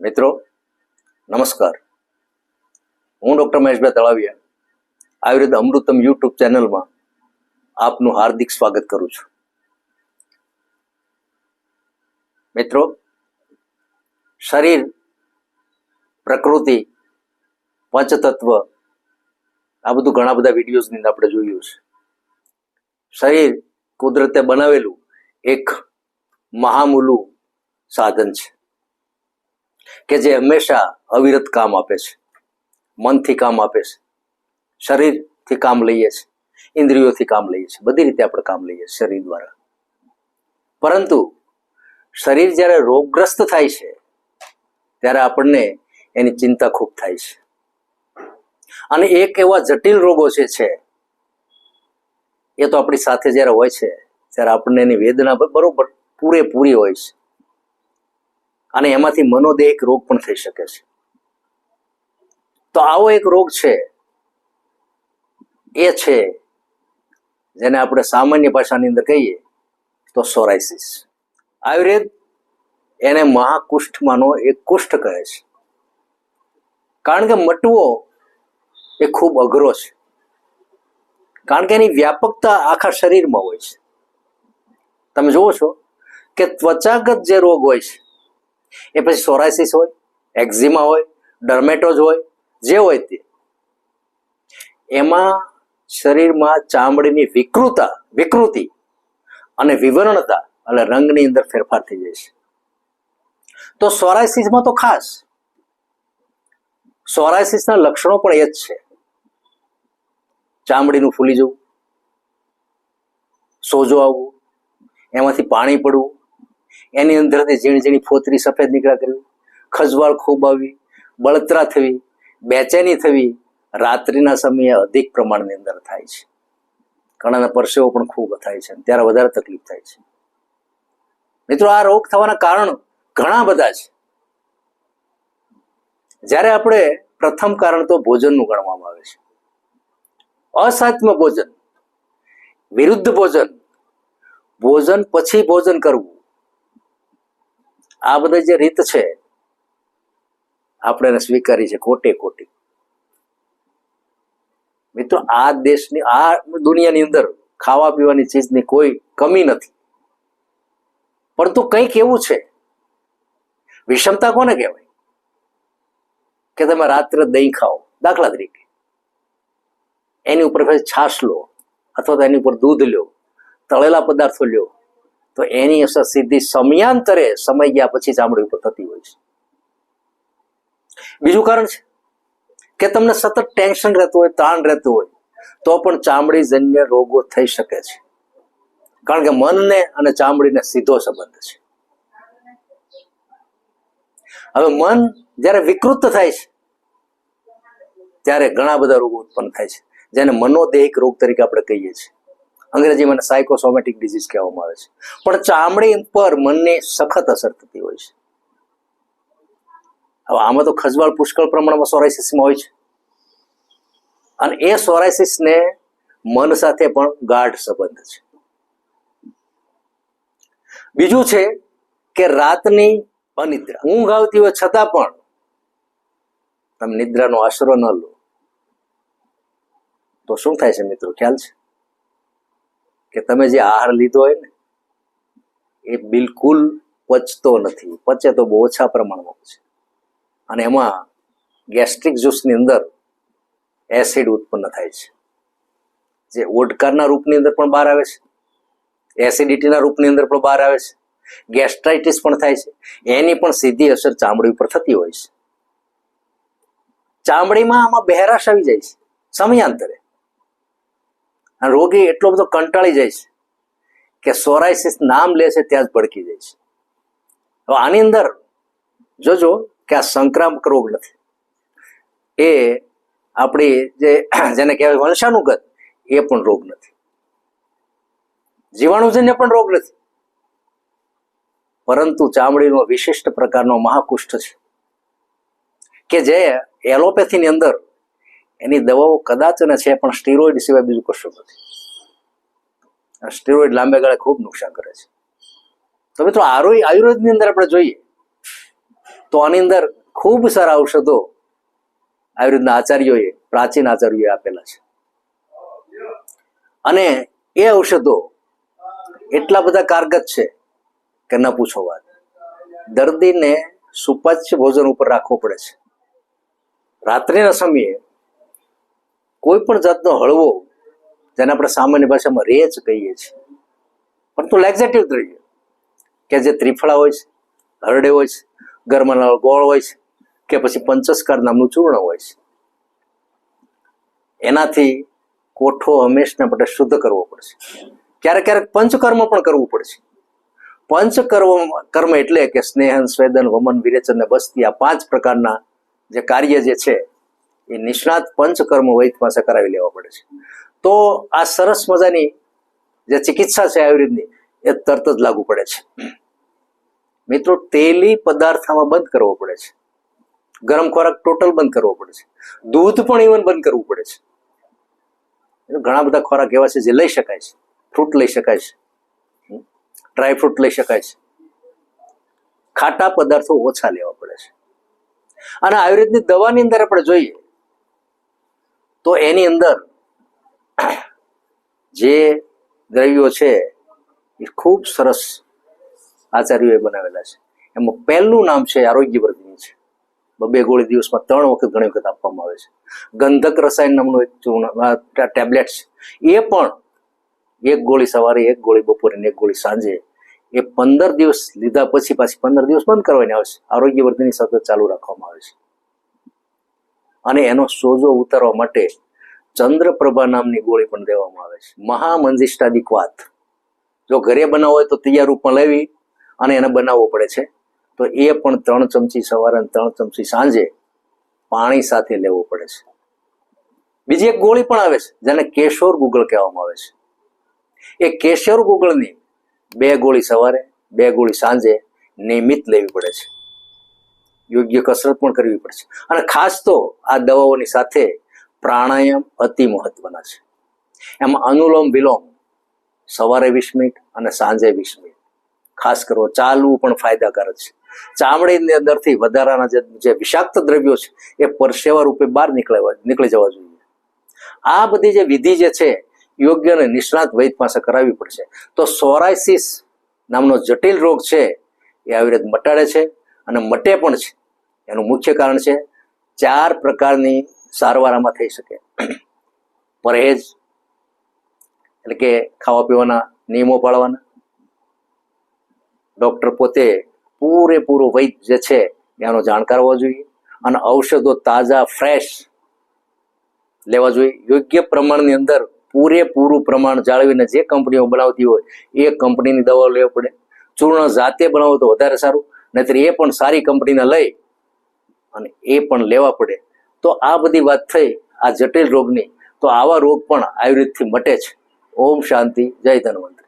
મિત્રો, નમસ્કાર. હું ડૉક્ટર મહેશભાઈ તળાવિયા, આયુર્વેદ અમૃતમ યુટ્યુબ ચેનલમાં આપનું હાર્દિક સ્વાગત કરું છું. મિત્રો, શરીર, પ્રકૃતિ, પંચતત્વ, આ બધું ઘણા બધા વિડીયોઝની અંદર આપણે જોયું છે. શરીર કુદરતે બનાવેલું એક મહામૂલું સાધન છે. કે જે હંમેશા અવિરત કામ આપે છે. મનથી કામ આપે છે. શરીરથી કામ લઈએ છીએ ઇન્દ્રિયોથી કામ લઈએ છીએ બધી રીતે આપણે કામ લઈએ શરીર દ્વારા. પરંતુ શરીર જ્યારે રોગગ્રસ્ત થાય છે, ત્યારે આપણને એની ચિંતા ખૂબ થાય છે. અને એક એવા જટિલ રોગો જે છે, એ તો આપણી સાથે જ્યારે હોય છે, ત્યારે આપણને એની વેદના બરોબર પૂરેપૂરી હોય છે. અને એમાંથી મનોદેહિક રોગ પણ થઈ શકે છે. તો આવો એક રોગ છે, એ છે, જેને આપણે સામાન્ય ભાષાની અંદર કહીએ તો સોરાઇસિસ. આયુર્વેદ એને મહાકુષ્ઠમાંનો એક કુષ્ઠ કહે છે. કારણ કે મટવો એ ખૂબ અઘરો છે. કારણ કે એની વ્યાપકતા આખા શરીરમાં હોય છે. તમે જુઓ છો કે ત્વચાગત જે રોગ હોય છે એ પછી સોરાયસિસ હોય એક્ઝિમા હોય ડર્મેટોજ હોય, જે હોય તે. એમાં શરીરમાં ચામડીની વિકૃતા, વિકૃતિ અને વિવરણતા એટલે રંગની અંદર ફેરફાર થઈ જાય છે. તો સોરાયસિસમાં તો ખાસ. સોરાયસિસના લક્ષણો પણ એ જ છે. ચામડીનું ફૂલી જવું, સોજો આવવું, એમાંથી પાણી પડવું એની અંદરથી ઝીણી ઝીણી ફોતરી સફેદ નીકળ્યા કરવી ખજવાળ ખૂબ આવી, બળતરા થવી, બેચેની થવી, રાત્રિના સમયે અધિક પ્રમાણની અંદર થાય છે. ઘણાના પરસેવો પણ ખૂબ થાય છે ત્યારે વધારે તકલીફ થાય છે. મિત્રો, આ રોગ થવાના કારણ ઘણા બધા છે. જ્યારે આપણે પ્રથમ કારણ તો ભોજનનું ગણવામાં આવે છે. અસાત્મ ભોજન, વિરુદ્ધ ભોજન ભોજન પછી ભોજન કરવું. આ બધી જે રીત છે, આપણે સ્વીકારી છે કોટે કોટી. મિત્રો, આ દેશની, આ દુનિયાની અંદર ખાવા પીવાની ચીજની કોઈ કમી નથી. પરંતુ કંઈક એવું છે. વિષમતા કોને કહેવાય? કે તમે રાત્રે દહીં ખાઓ, દાખલા તરીકે. એની ઉપર છાશ લો, અથવા તો એની ઉપર દૂધ લો, તળેલા પદાર્થો લ્યો તો એની અસર સીધી સમયાંતરે, સમય ગયા પછી ચામડી ઉપર થતી હોય છે. બીજું કારણ છે કે તમને સતત ટેન્શન રહેતું હોય, તાણ રહેતું હોય, તો પણ ચામડી જન્ય રોગો થઈ શકે છે. કારણ કે મનને અને ચામડીને સીધો સંબંધ છે. હવે મન જ્યારે વિકૃત થાય છે, ત્યારે ઘણા બધા રોગો ઉત્પન્ન થાય છે. જેને મનોદેહિક રોગ તરીકે આપણે કહીએ છીએ. અંગ્રેજીમાં સાયકોસોમેટિક ડિઝીઝ કહેવામાં આવે છે. પણ ચામડી પર મનને સખત અસર થતી હોય છે. હવે આમાં તો ખજવાળ પુષ્કળ પ્રમાણમાં સોરાયસિસમાં હોય છે. અને એ સોરાયસિસને મન સાથે પણ ગાઢ સંબંધ છે. બીજું છે કે રાતની અનિદ્રા. ઊંઘ આવતી હોય છતાં પણ તમે નિદ્રાનો આશરો ન લો. તો શું થાય છે મિત્રો? ખ્યાલ છે? કે તમે જે આહાર લીધો હોય ને, એ બિલકુલ પચતો નથી. પચે તો બહુ ઓછા પ્રમાણમાં છે અને એમાં ગેસ્ટ્રિક જ્યુસની અંદર એસિડ ઉત્પન્ન થાય છે. જે ઓડકારના રૂપની અંદર પણ બહાર આવે છે. એસિડિટીના રૂપની અંદર પણ બહાર આવે છે. ગેસ્ટ્રાઇટિસ પણ થાય છે. એની પણ સીધી અસર ચામડી ઉપર થતી હોય છે. ચામડીમાં આમાં બહેરાશ આવી જાય છે. સમયાંતરે. અને રોગી એટલો બધો કંટાળી જાય છે કે સોરાયસિસ નામ લે છે ત્યાં જ ભડકી જાય છે. હવે આની અંદર જોજો કે આ સંક્રામક રોગ નથી. એ આપણી જે જેને કહેવાય વંશાનુગત, એ પણ રોગ નથી. જીવાણુજન્ય પણ રોગ નથી. પરંતુ ચામડીનો વિશિષ્ટ પ્રકારનો મહાકુષ્ઠ છે કે જે એલોપેથીની અંદર એની દવાઓ કદાચ ને છે, પણ સ્ટીરોઇડ સિવાય બીજું કશું નથી. સ્ટીરોઇડ લાંબે ગાળે ખૂબ નુકસાન કરે છે. તો મિત્રો આરોગ્ય આયુર્વેદની અંદર આપણે જોઈએ, તો આની અંદર ખૂબ સારા ઔષધો આયુર્વેદના આચાર્યોએ, પ્રાચીન આચાર્યોએ આપેલા છે. અને એ ઔષધો એટલા બધા કારગત છે કે ન પૂછો વાત. દર્દીને સુપાચ્ય ભોજન ઉપર રાખવું પડે છે. રાત્રિના સમયે કોઈ પણ જાતનો હળવો, જેને આપણે સામાન્ય ભાષામાં રેચ કહીએ છીએ. પરંતુ લેક્ઝેટિવ દ્રવ્ય, કે જે ત્રિફળા હોય છે, હરડે હોય છે ગરમના ગોળ હોય છે, કે પછી પંચસ્કાર નામનું ચૂર્ણ હોય છે. એનાથી કોઠો હંમેશના માટે શુદ્ધ કરવો પડશે. ક્યારેક ક્યારેક પંચકર્મ પણ કરવું પડશે. પંચકર્મ, કર્મ એટલે કે સ્નેહન, સ્વેદન, વમન, વિરેચન ને બસ્તી આ પાંચ પ્રકારના જે કાર્ય જે છે એ નિષ્ણાત પંચકર્મ વૈદ પાસે કરાવી લેવા પડે છે. તો આ સરસ મજાની જે ચિકિત્સા છે આયુર્વેદની, એ તરત જ લાગુ પડે છે. મિત્રો, તેલી પદાર્થમાં બંધ કરવો પડે છે. ગરમ ખોરાક ટોટલ બંધ કરવો પડે છે. દૂધ પણ ઇવન બંધ કરવું પડે છે. ઘણા બધા ખોરાક એવા છે જે લઈ શકાય છે. ફ્રૂટ લઈ શકાય છે. ડ્રાય ફ્રૂટ લઈ શકાય છે. ખાટા પદાર્થો ઓછા લેવા પડે છે. અને આયુર્વેદની દવાની અંદર આપણે જોઈએ તો એની અંદર જે દ્રવ્યો છે, એ ખૂબ સરસ આચાર્યોએ બનાવેલા છે. એમાં પહેલું નામ છે આરોગ્યવર્ધિની છે. બબે ગોળી દિવસમાં ત્રણ વખત ઘણી વખત આપવામાં આવે છે. ગંધક રસાયણ નામનું એક ટેબ્લેટ છે. એ પણ એક ગોળી સવારે, એક ગોળી બપોરે એક ગોળી સાંજે એ પંદર દિવસ લીધા પછી પાછી પંદર દિવસ બંધ કરવાની આવે છે. આરોગ્યવર્ધિની સતત ચાલુ રાખવામાં આવે છે. અને એનો સોજો ઉતારવા માટે ચંદ્રપ્રભા નામની ગોળી પણ દેવામાં આવે છે. મહામંજિષ્ટાદિક વાત જો ઘરે બનાવો હોય તો તૈયાર રૂપમાં લેવી અને એને બનાવવો પડે છે. તો એ પણ ત્રણ ચમચી સવારે અને ત્રણ ચમચી સાંજે પાણી સાથે લેવું પડે છે. બીજી એક ગોળી પણ આવે છે, જેને કેશોર ગુગળ કહેવામાં આવે છે. એ કેશોર ગુગળની બે ગોળી સવારે, બે ગોળી સાંજે નિયમિત લેવી પડે છે. યોગ્ય કસરત પણ કરવી પડશે. અને ખાસ તો આ દવાઓની સાથે પ્રાણાયામ અતિ મહત્વના છે. એમાં અનુલોમ વિલોમ, સવારે વીસ મિનિટ અને સાંજે વીસ મિનિટ. ખાસ કરવો ચાલવું પણ ફાયદાકારક છે. ચામડીની અંદરથી વધારાના જે વિષાક્ત દ્રવ્યો છે, એ પરસેવા રૂપે બહાર નીકળવા નીકળી જવા જોઈએ. આ બધી જે વિધિ જે છે, યોગ્ય અને નિષ્ણાત વૈદ પાસે કરાવવી પડશે. તો સોરાયસિસ નામનો જટિલ રોગ છે, એ આયુર્વેદ મટાડે છે અને મટે પણ છે. એનું મુખ્ય કારણ છે, ચાર પ્રકારની સારવાર આમાં થઈ શકે. પरहेજ એટલે કે ખાવા પીવાના નિયમો પાળવાના. ડોક્ટર પોતે પૂરેપૂરો વૈદ જે છે, એનો જાણકાર હોવો જોઈએ અને ઔષધો તાજા, ફ્રેશ લેવા જોઈએ. યોગ્ય પ્રમાણની અંદર પૂરેપૂરું પ્રમાણ જાળવીને જે કંપનીઓ બનાવતી હોય, એ કંપનીની દવાઓ લેવી પડે. ચૂર્ણ જાતે બનાવો તો વધારે સારું, નહીતર એ પણ સારી કંપનીને લઈ અને એ પણ લેવા પડે. તો આ બધી વાત થઈ, આ જટિલ રોગની, તો આવા રોગ પણ આયુર્વેદથી મટે છે. ઓમ શાંતિ, જય ધન્વંત